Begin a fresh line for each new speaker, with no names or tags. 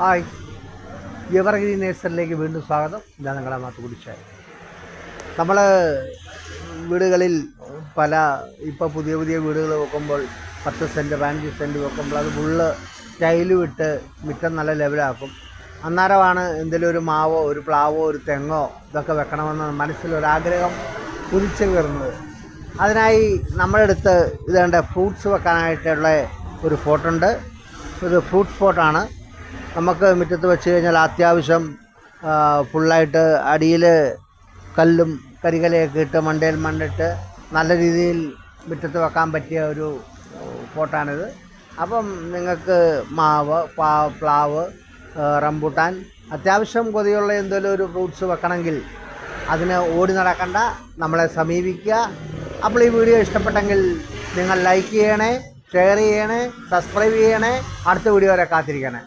Hi. Evergreen നേഴ്സറിലേക്ക് വീണ്ടും സ്വാഗതം. ഞാൻ നിങ്ങളെ മാത്രം കുടിച്ചായി നമ്മൾ വീടുകളിൽ പല ഇപ്പോൾ പുതിയ പുതിയ വീടുകൾ വെക്കുമ്പോൾ പത്ത് സെന്റ് പതിനഞ്ച് സെന്റ് വെക്കുമ്പോൾ അത് ഫുള്ള് ടൈലും വിട്ട് മിറ്റം നല്ല ലെവലാക്കും അന്നേരമാണ് എന്തെങ്കിലും ഒരു മാവോ ഒരു പ്ലാവോ ഒരു തെങ്ങോ ഇതൊക്കെ വെക്കണമെന്ന് മനസ്സിലൊരാഗ്രഹം കുതിച്ചു കയറുന്നത്. അതിനായി നമ്മളെടുത്ത് ഇതേണ്ട ഫ്രൂട്ട്സ് വെക്കാനായിട്ടുള്ള ഒരു ഫോട്ടുണ്ട് ഇത് ഫ്രൂട്ട് സ്പോട്ടാണ് നമുക്ക് മുറ്റത്ത് വെച്ച് കഴിഞ്ഞാൽ അത്യാവശ്യം ഫുള്ളായിട്ട് അടിയിൽ കല്ലും കരികലയൊക്കെ ഇട്ട് മണ്ടയിൽ മണ്ണിട്ട് നല്ല രീതിയിൽ മുറ്റത്ത് വെക്കാൻ പറ്റിയ ഒരു പോട്ടാണിത് അപ്പം നിങ്ങൾക്ക് മാവ് പാ പ്ലാവ് റംബൂട്ടാൻ അത്യാവശ്യം കൊതിയുള്ള എന്തെങ്കിലും ഒരു ഫ്രൂട്ട്സ് വെക്കണമെങ്കിൽ അതിന് ഓടി നടക്കണ്ട നമ്മളെ സമീപിക്കുക. അപ്പോൾ ഈ വീഡിയോ ഇഷ്ടപ്പെട്ടെങ്കിൽ നിങ്ങൾ ലൈക്ക് ചെയ്യണേ ഷെയർ ചെയ്യണേ സബ്സ്ക്രൈബ് ചെയ്യണേ. അടുത്ത വീഡിയോ വരെ കാത്തിരിക്കണേ.